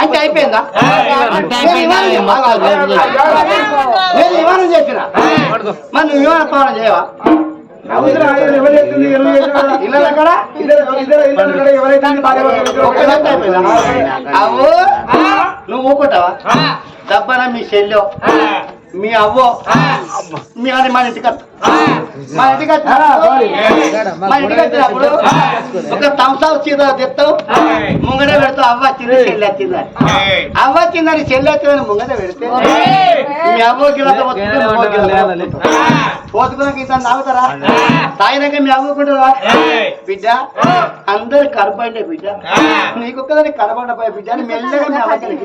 అంటే అయిపోయిందా. నేను విమానం చెప్పిన మరి నువ్వు విమాన పవనం చేయవా అవ్వు నువ్వు ఊకుంటావా మీ చెల్లె మీ అవ్వో మీ అని మన ఇంటికి. మా ఇంటికి మా ఇంటికి వచ్చినప్పుడు ఒక తంసావు చీర తెస్తావు ముంగడ పెడతావు అవ్వ వచ్చింది చెల్లి వచ్చింది అని. అవ్వ వచ్చిందని చెల్లి వచ్చిందని ముంగడ పెడితే. మీ అవ్వ గిలత పోతుకున్న ఇంత నాగుతారా తాగినాక మీ అవ్వకుంటారా బిడ్డ అందరు కనపడే బిడ్డ. నీకు ఒక్కదాన్ని కనపడపోయే బిడ్డ అని మెల్లగా మీ?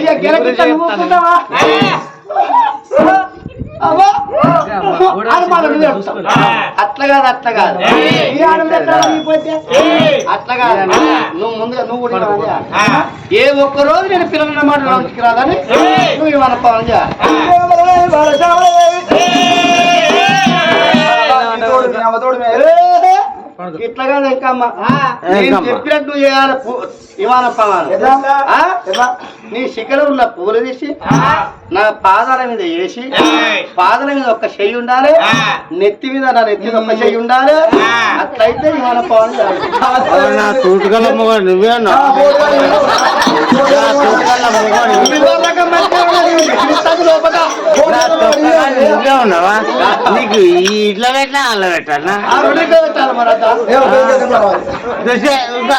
అవ్వ, చెప్తావు. అట్లా కాదు అట్లా కాదు? అట్లా కాదు. నువ్వు ముందుగా నువ్వు కూడా. ఏ ఒక్క రోజు నేను పిల్లల మాట రాజుకి రాదని నువ్వు ఇవాళ పవన్ చేయాలి. ఇట్లా కాదు ఇంకా అమ్మ నేను ఏంకమ్మ? చెప్పినట్టు చేయాలి. ఇవాళ పవన్? నీ శిఖరం ఉన్న పూలు తీసి నా పాదాల మీద వేసి పాదాల మీద ఒక చెయ్యి ఉండాలి నెత్తి మీద నా నెత్తి మీద ఒక చెయ్యి ఉండాలి. అట్లయితే ఇవాళ పవన్ చేయాలి. నా తూటుగల మొగ నువ్వే ఉన్నావు. నీకు ఈ ఇట్లా పెట్టినా అలా పెట్టాలా ఇంకా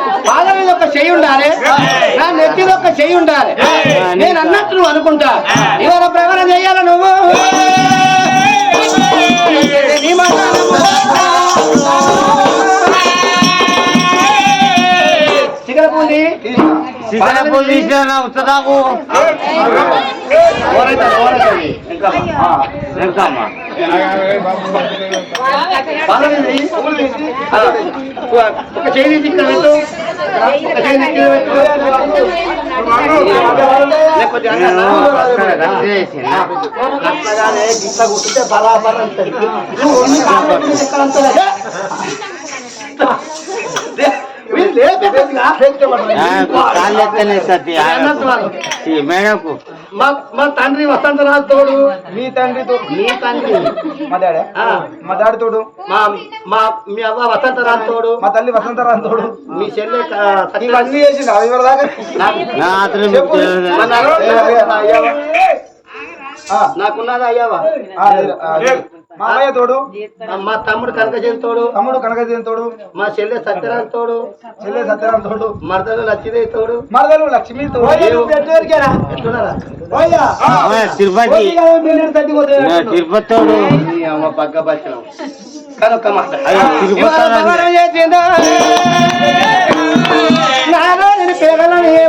కానీ పాదం పాదం మీద ఒక చెయ్యి ఉండాలి. నా నెత్తి మీద ఒక చెయ్యి ఉండాలి. నేను అన్నట్టు నువ్వు అనుకుంటా. ఇవాళ ప్రయాణం చెయ్యాల నువ్వు? నీ మాట చిగరపూలి సిగరెట్ పూలు తీసినా ఉత్తదాకు. ఒక తీసి ఇక్కడ పెట్టు ఒక తీసి ఇక్కడ పెట్టు కూర్చుంటే బరాబర్ అంటది. మేడకు. మా మా తండ్రి వసంతరాజు తోడు. మీ తండ్రితో మీ తండ్రి. మా డాడీ. ఆ, మా డాడీ తోడు. మా మా మీ అవ్వ వసంతరాజు తోడు. మా తల్లి వసంతరావు తోడు. మీ చెల్లె ఇవన్నీ చేసిండు అవి దాకా నాకున్నదా అయ్యావా? ఆ, ఆ, మా అమ్మయ్య తోడు మా తమ్ముడు కనకజన్ తోడు తమ్ముడు కనకదేని తోడు మా చెల్లె సత్యరాజు తోడు చెల్లె సత్యరాం తోడు మరదలు లచ్చిదే తోడు మరదలు లక్ష్మి తోడు తిరుపతి తోడు కనుక మాట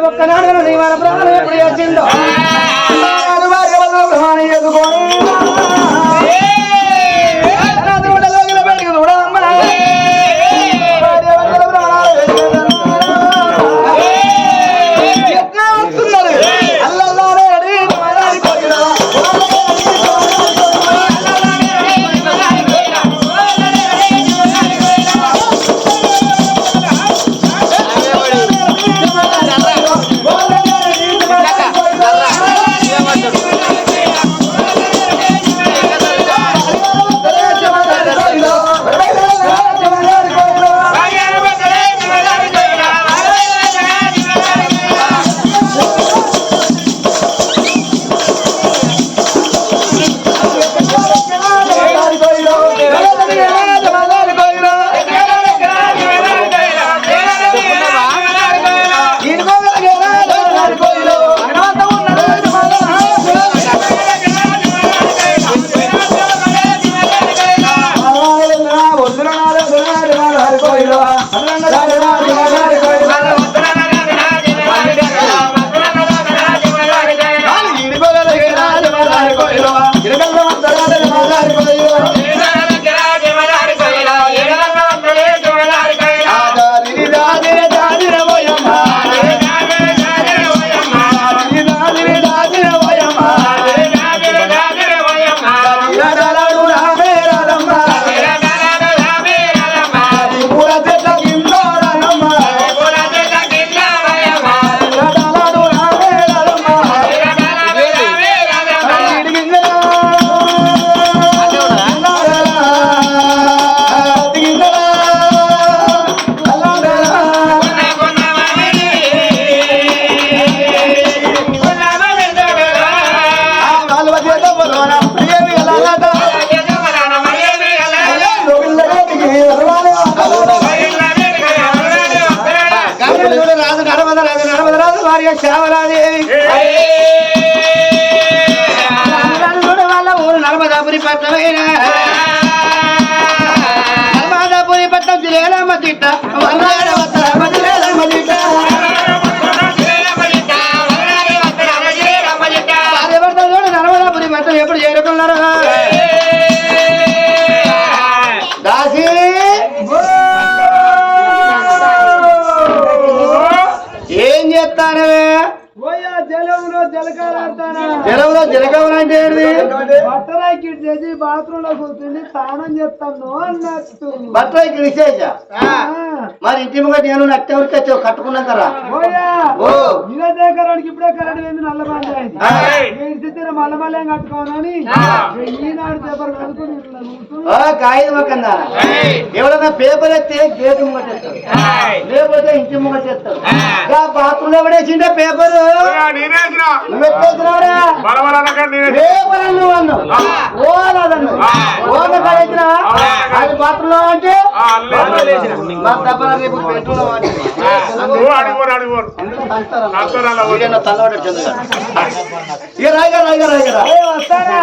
ఒక్కనాడు ఎప్పుడు చేసిందో బాత్రూమ్లో కూర్చుండి స్నానం చేస్తాను అన్నట్టు. బట్టలు ఇక్కడ ఇచ్చేసా మరి ఇంటి ముంగట నేను నట్టే వచ్చావు కట్టుకున్నాక రా పోయా ఓ. ఇదే ఇప్పుడే కరెంట్ వేయింది నల్ల బండి ఆ. అయింది మల్ల మళ్ళీ కట్టుకోనని ఈనాడు పేపర్ కాగితం మొక్కందా ఎవడన్నా పేపర్ ఎత్తే గేటు ముంగట ఎత్తాడు. లేకపోతే ఇంటి ముంగట ఎత్తాడు. ఆ. బాత్రూమ్లో పడేసిండే పేపర్? నువ్వు ఎత్తేసినావురా? పేపర్ అని నువ్వు అన్నావు ఓ కాడెత్తినా అది బాత్రూమ్లో అంటే మా దెబ్బల రేపు పెట్రోల్ వాడి ఇక రాయిగా రాయిగా రాయిగా ఏ వస్తారా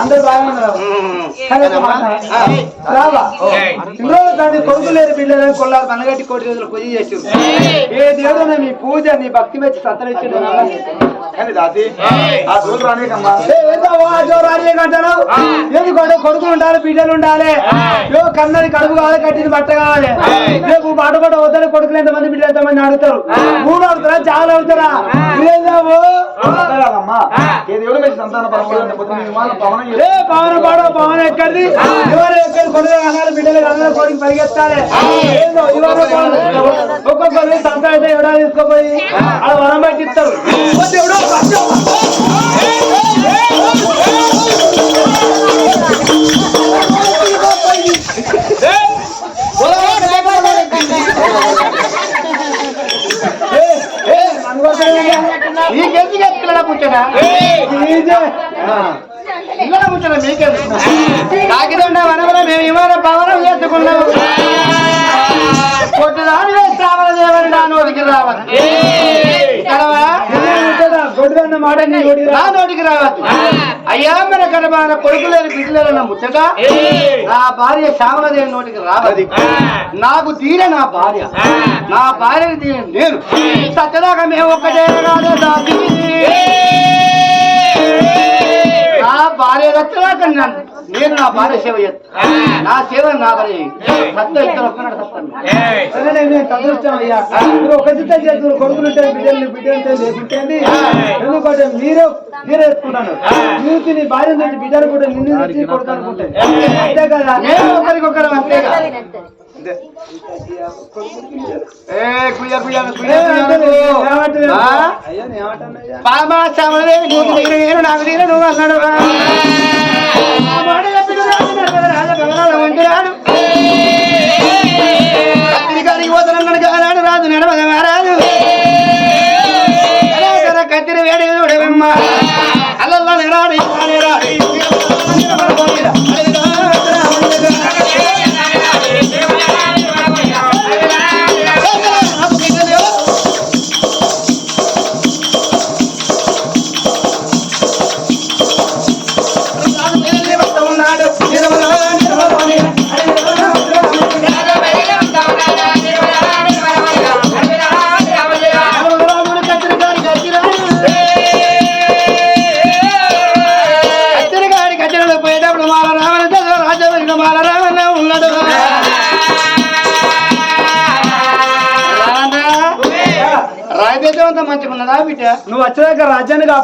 అందరు బాగున్నారు కొడుకు లేరు పిల్లలు కొల్లారు కనగట్టి కోటి రోజులు పూజ చేసి ఏ దేవుడు మీ పూజ నీ భక్తి మెచ్చి సత్తరించు కానీ దాసి ఆ రోజు రానేకమ్మా. ఎందుకంటే కొడుకు ఉండాలి బిడ్డలు ఉండాలి? యో కన్నది కడుపు కావాలి కట్టింది బట్ట కావాలి. రేపు పాట పాట వద్దని కొడుకులు ఎంతమంది బిడ్డలు ఎంతమంది అడుగుతారు? మూడు అడుగుతారా? చాలా అడుగుతారా ఇదేందావు ఏ పవన పాడో పవన ఎక్కడిది ఎవరు ఎక్కడ. కొడుకు అనాలి బిడ్డలు అనాలి కొడుకు పరిగెత్తాలి. ఒక్కొక్కరు సంతాయితే ఎవడా తీసుకోపోయి? అలా వరం పెట్టిస్తారు. ఈజే. పిల్లల కూర్చోడా మీకెందుకు కాకిదండ వనవరం మేము విమాన పవనం చేసుకున్నాము. కొట్టుదాని వేస్తామని దేవని నా నోటికి రావాలి. గొడ్డుదన్న మాట నీ నోటికి రావద్దు అయ్యా మన కడబాన కొడుకులేని బిడ్డలేని ముచ్చట? నా భార్య శ్యామలదేవి నోటికి రావది. నాకు తీరే నా భార్య. నా భార్యకి తీరే నేను. సత్యదాకా మేము ఒక్కటే దాసి. నా భార్య నన్ను- నేను నా భార్య సేవ చేస్తా నా సేవ నా భార్య సత్య ఇద్దరు ఒక్కనాడు సత్తాను సరేలే, నేను అదృష్టం అయ్యా మీరు ఒక చిత్త చేతులు కొడుకులుంటే బిడ్డలు బిడ్డలు లేకుంటేంది ఎందుకంటే మీరే మీరే ఎత్తుకుంటాను మీరు తిని భార్య నుంచి బిడ్డలు కూడా నిన్ను నుంచి కొడుకు అనుకుంటే అంతే కదా నేను ఒకరికొకరు అంతేగా ఏ కుయ్య కుయ్య కుయ్య ఏమంటుంది? కుయ్య ఆ? అయ్యా నేను ఏమంటానయ్యా? బాబా శ్యామలదేవి నీకు దగ్గర నేను నాకు దగ్గర నువ్వు అన్నాడు రాజు రాజు నడవదు రాజు కత్తిరి వేడి చూడవమ్మ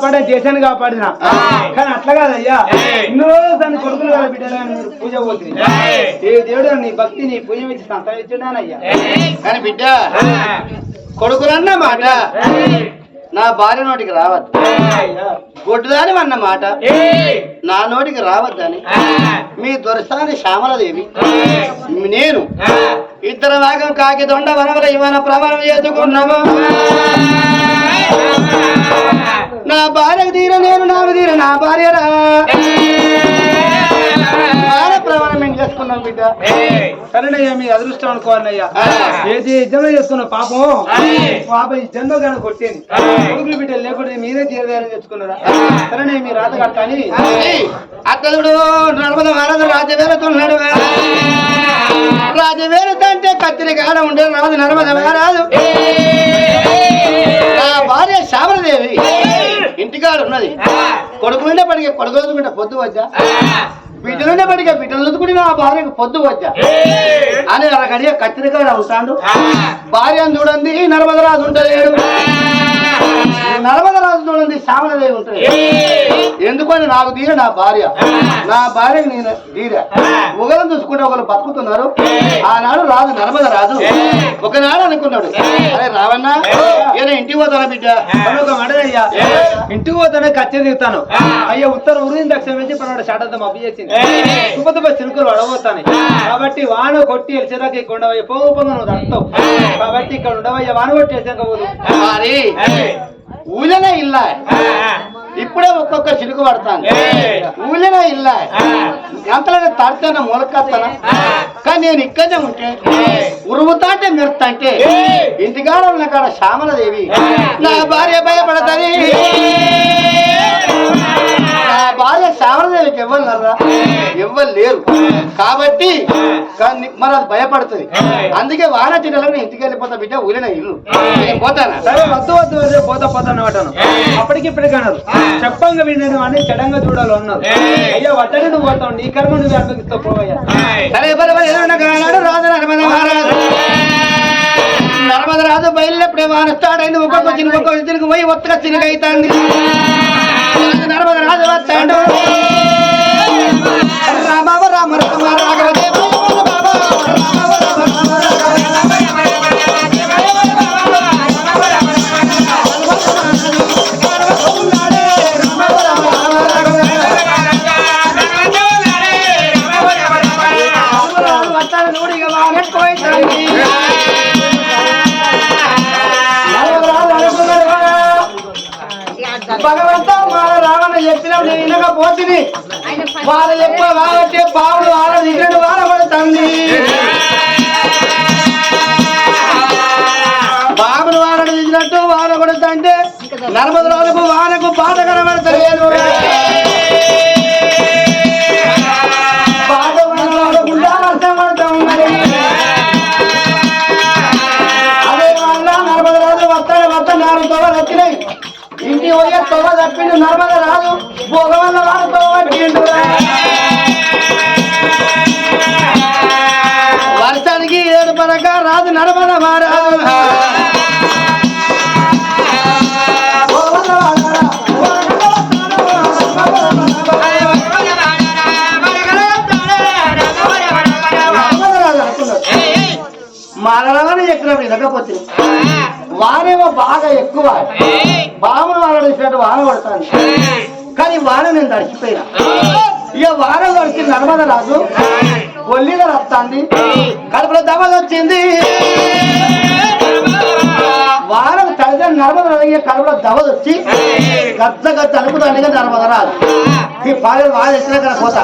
కాపాడా దేశాన్ని కాపాడినా. కానీ అట్లా కాదయ్యా. ఇన్ని రోజులు దాని కొడుకులు కదా బిడ్డలు కానీ మీరు పూజ పోతుంది. ఏ. దేవుడు నీ భక్తి నీ పూజ ఇచ్చి సంతరించున్నానయ్యా. కానీ బిడ్డ కొడుకులన్న మాట నా భార్య నోటికి రావద్దు. గొడ్డుదాని అన్న మాట నా నోటికి రావద్దని. మీ దొరసాని శ్యామలదేవి. నేను ఇద్దరు భాగం కాకి దొండ వనవల ఇవన ప్రమాణం చేసుకున్నాము నా భార్యకు తీర నేను నాకు తీర నా భార్య రా భార్య చేసుకున్నాం బిడ్డ? సరేనయ్యా మీ అదృష్టం అనుకోవాలయ్యా ఏది జన్మ చేసుకున్న పాపం? జన్మ కొట్టేది. కొడుకులు లేకుంటే మీరే తీరదారని తెచ్చుకున్నారా సరేనే మీ రాత కట్టాలి అతడు రాజవేలుత అంటే కత్తిరి కాడ ఉండే మహారాజు. నా భార్య శ్యామలదేవి ఇంటికాడ ఉన్నది. కొడుకు నుండే పడిగే కొడుకు చదువుకుంటే పొద్దు వచ్చా బిడ్డ నుండే పడిగే బిడ్డలు చదువుకుంటే నా భార్యకు పొద్దు వచ్చా అని అరగడియ కత్తిరి కాడ ఉంటాడు భార్య చూడండి నర్మదరాజు ఉంటలేడు నర్మదరాజు చూడండి శ్యామలదేవి ఉంటుంది. ఎందుకని నాకు తీర నా భార్య. నా భార్యకి నేను తీర. ఒకరు చూసుకుంటే ఒకరు బతుకుతున్నారు. ఆనాడు రాజు నర్మద రాజు. ఒకనాడు అనుకున్నాడు. అరే రావన్నా ఈయన ఇంటికి పోతానా బిడ్డ? ఒక అయ్యా ఇంటికి పోతానే కచ్చేది దిగుతాను అయ్యా ఉత్తర ఉరిని దక్షిణ నుంచి పన్నాడు షాటంతా మబ్బు చేసింది. సుపతుపై చిలుకలు అడగబోతాను కాబట్టి వాన కొట్టి వెళ్ళేదాకా ఇక్కడ ఉండవయ్య. పోగు పోగా నువ్వు కాబట్టి ఇక్కడ ఉండవయ్యా. వాన కొట్టి వేసాక పోదు. ఊళ్ళనే ఇల్లా. ఇప్పుడే ఒక్కొక్క చిలుకు పడతాను. ఊళ్ళనే ఇల్లా. ఎంతలో తడతాన మొలకత్తానా. కానీ నేను ఇక్కడనే ఉంటే ఉరుముతాంటే మెరుతాంటే ఇంటికాడ ఉన్న కాడ శ్యామలదేవి నా భార్య భయపడతది. భార్య శ్యామలదేవికి ఇవ్వలేరా ఇవ్వరు లేరు. కాబట్టి మరి అది భయపడుతుంది. అందుకే వాన చిన్నలో నేను ఇంటికి వెళ్ళిపోతా బిడ్డ ఊళ్ళనే ఇల్లు. నేను పోతానా? సరే వద్దు వద్దు వద్దు పోతా పోతా అన్నమాటను అప్పటికి ఇప్పటికి అన్నారు చెప్పంగా విన్నాను అని చెడంగా చూడాలి అన్నారు. అయ్యా వద్దడి నువ్వు పోతావు నీ కర్మ నువ్వు అనుభవిస్తావు పోవయ్యా సరే ఎవరు ఎవరు రాజు నర్మద మహారాజు. నర్మద రాజు బయలుదేప్పుడే వాన స్టార్ట్ అయింది. ఒక్కొక్క చిన్న ఒక్కొక్క చినుకు పోయి ఒత్తగా చినుక అవుతుంది రాజు నర్మద వచ్చాడు రామ రామ రామ తొవ్వలు వచ్చినాయి ఇంటి పోయే తొవ్వ తప్పింది నర్మద రాజు పొగ వల్ల వాడు తొవ్వ పట్టిండు వర్షానికి ఏడు పడక రాజు నర్మద మారాజు మరణమని చెప్పినప్పుడు వినకపోతే వానేమో బాగా ఎక్కువ. బామును వాన వేసినట్టు వాన పడతాను కానీ వాన నేను తడిచిపోయినా. ఇక వాన పడిచి నర్మద రాజు. ఒల్లిగా వస్తాంది కడుపులో దమలు వచ్చింది. రాజు కడుపులో దవలు వచ్చి గద్ద గద్ద అనుకుతాను నర్మద రాజు ఈ పాలు బాగా తెచ్చినా కదా పోతా.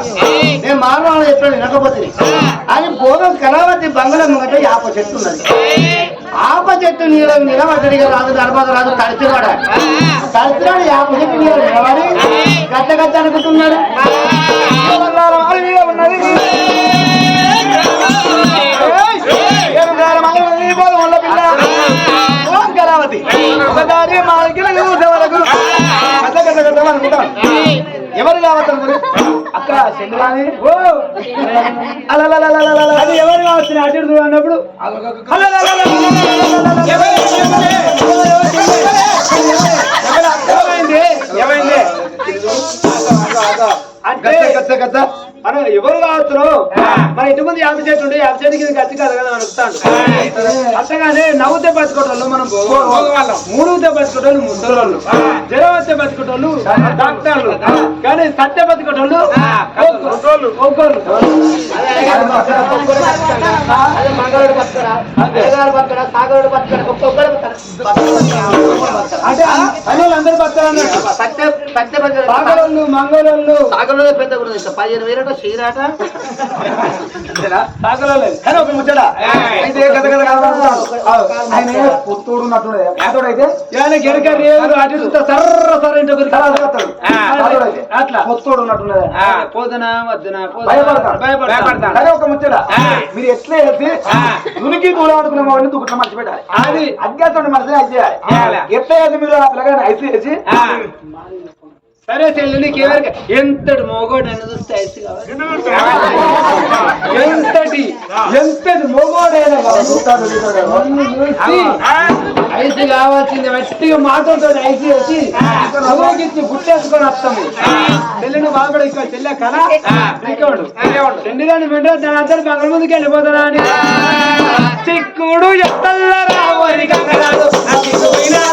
నేను మానవాళ్ళు చెప్పాను వినకపోతే అని భోగం కళావతి బంగాళం గట్ట యాప చెట్టు ఉన్నది. ఆప చెట్టు నీళ్ళ నిలబడ్డడిగా రాదు నర్మద రాజు తడిచివాడ తడిచినాడు యాప చెట్టు నీళ్ళ నిలబడి గట్ట గట్ట అనుకుంటున్నాడు. ఒకసారి మా దగ్గర ఎవరు కావద్దు అక్కడ చెల్లి రాని ఓ. అది ఎవరు కావచ్చు అటు అన్నప్పుడు. ఏమైంది ఏమైంది అంటే మనం ఎవరు కావచ్చు మన ఇంటి ముందు యాభై చెట్టు ఉండే యాభై చెట్టు కింద గచ్చి కాదు కదా అనుకుతాను అంతగానే నవ్వుతే బతుకోటోళ్ళు మనం మూడుతే బతుకోటోళ్ళు ముసలోళ్ళు. జ్వరం వస్తే బతుకోటోళ్ళు డాక్టర్లు. కానీ సత్య బతుకోటోళ్ళు ఒక్కోళ్ళు మంగళుడు సాగరుడు అంటే అన్ని అందరూ బతకాలన్నట్టు సత్య సత్య బతుకరా సాగరోళ్ళు మంగళోళ్ళు. సాగరుడు పెద్ద కూడా పదిహేను వేలట సాగరోళ్ళు కానీ ఒక ముచ్చట. అయితే గద గద ఆయన పుత్తూడు ఉన్నట్టు అయితే ఆయన గెనక రేవులు అటు ఇటు సర్ర సర్ర ఇంటి ఒకరికి అట్లా. పుత్తూడు ఉన్నట్టున్నది. పోదనా వద్దనా భయపడతాడు. భయపడతాడు అదే ఒక ముచ్చట. మీరు ఎట్లా వేసి దునికి దూరం అనుకున్న వాడిని మంచి పెట్టాలి అది. అజ్ఞాతం మనసుని అది చేయాలి. ఎట్లా వేసి మీరు ఆ పిల్లగాని ఐసి సరే చెల్లి నీకు ఎవరికి ఎంతటి మోగోడు అని చూస్తే ఐసు కావాలి? ఎంతటి ఎంతటి మోగోడైనా కావాలి. ఐసు కావాల్సింది మట్టిగా మాటలతో ఐసు వచ్చి అలోకించి గుట్టేసుకొని వస్తాము చెల్లిని బాబడు ఇక్కడ చెల్లె కదా ఇంకోడు. చెండిదాన్ని వెంటనే దాని అందరు పక్కన ముందుకు వెళ్ళిపోతారా అని. చిక్కుడు ఎత్తల్ల రావరి గంగరాలు నా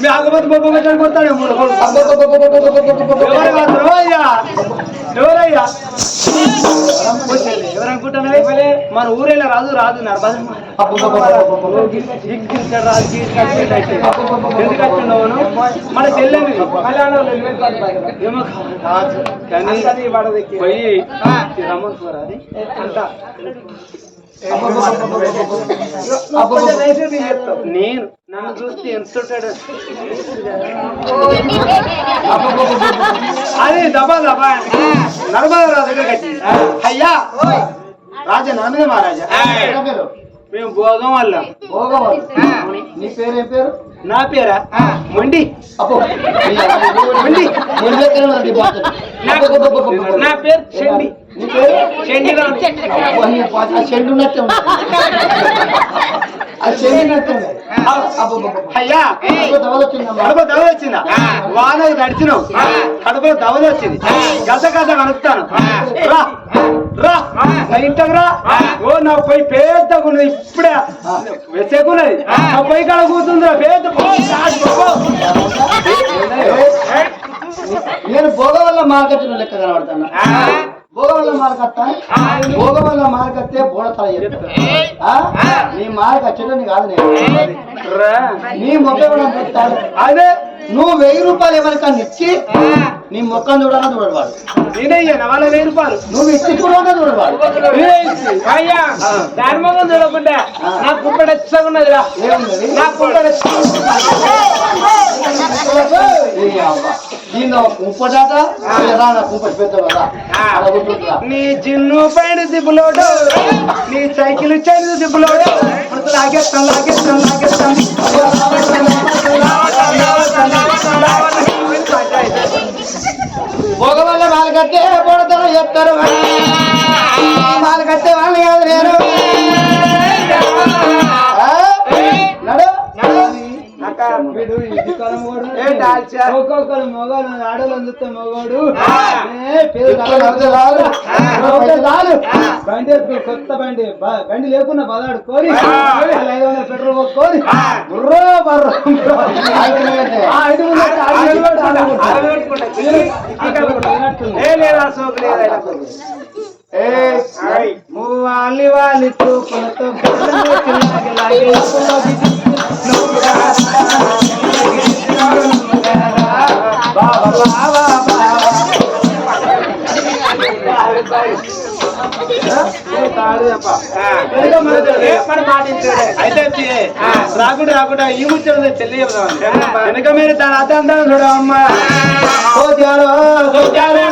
మీ ఆగమతి బొబ్బ కొట్టాను కొడతాడు ఎవరయ్యా? ఎవరనుకుంటాను మన ఊరేలా రాజు రాజు నర్మద. రాజు ఎందుకు వచ్చిండవును మన చెల్లెని ఏమో కాదు. కానీ పోయి అంట. నేను నన్ను చూస్తే ఎంత అది దబా దబా. నర్మదా రాజు దగ్గర కట్టి అయ్యా రాజా నాన్నదే మహారాజా మేము భోగం వల్ల భోగవాళ్ళు నీ పేరు ఏం పేరు? నా పేరా? మొండి. మండి. నా పేరు చెండి. అయ్యా. కడుపు దవలు వచ్చిందా? వాన నడిచినావు కడుపులో దవలు వచ్చింది. గస గస కనుపుతాను రా. రా. ఇంటికి రా. ఓ నా పెద్దగా ఉన్నది ఇప్పుడే. వెసేకున్నది నా పొయ్యి కాడ కూర్చుంది పెద్ద పొయ్యి. చాలు, పో. నేను భోగ వల్ల మార్కెట్ లెక్క కనబడతాను. భోగ వల్ల మార్కెత్తా భోగ వల్ల మార్కెత్తే బోడతల చెప్తా? నీ మార్క వచ్చేటని కాదు నేను. నీ మొక్క కూడా అదే. నువ్వు వెయ్యి రూపాయలు ఎవరికన్నా ఇచ్చి నీ మొక్కను చూడాలని చూడవాడు నేనే వాళ్ళ వెయ్యి రూపాయలు నువ్వు ఇచ్చి కూడా చూడవాడు అయ్యా చూడకుండా నా ఉన్నదిరా ఏమున్నది నా జిన్ను పైన దిబ్బులోడు నీ సైకిల్ చైన్ దిబ్బులోడు ఇప్పుడు లాగేస్తాను లాగేస్తాను లాగేస్తాను భోగ వల్ల మార్కెట్టే బోడతల చెప్తారు ఒక్కొక్కరు మగవాడు మగవాడు బండి కొత్త బండి బండి లేకున్నా బలాడు కోరి ఐదు వందల పెట్రోల్ బుర్రో బర్రో రాకుండా రాకుండా ఈ ముచ్చట చెల్లి వెనక మీరు దాని అర్థం చూడ అమ్మ సోద్యాలు సోద్యాలు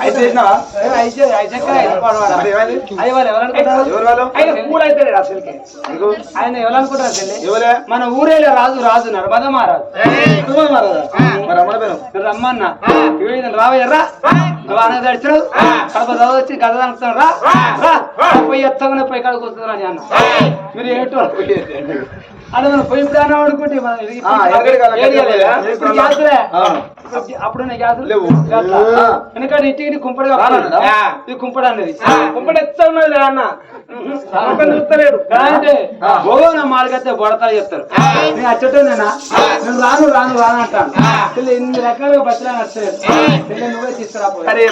అయితే ఆయన ఎవరనుకుంటారు చెల్లి? మన ఊరేలే రాజు రాజు నర్మద మహారాజు. రమ్మన్న రావయ్యరా నువ్వు అనేది అడిచాడు కడప చదవచ్చు అనుకున్నాడు రా. పోయి ఎత్తగానే పోయి కడుకు వస్తుందని అన్న. మీరు ఏటో మనం పోయి ఇప్పుడు అన్నాం అనుకుంటే అప్పుడు గ్యాస్ లేవు. ఎందుకంటే ఇంటికి కుంపడి రానన్నదా? ఇది కుంపడి అన్నది. కుంపడి ఎత్తా ఉన్నది అన్న. చూస్తలేడు. అంటే. ఓ నా మాలకైతే బొడతా చెప్తారు. నేను అచ్చటోనేనా? నేను రాను రాను రాను అంటాను. ఇన్ని రకాలుగా బతిలా నచ్చలేదు. నువ్వే తీసుకురా పోయి. అరే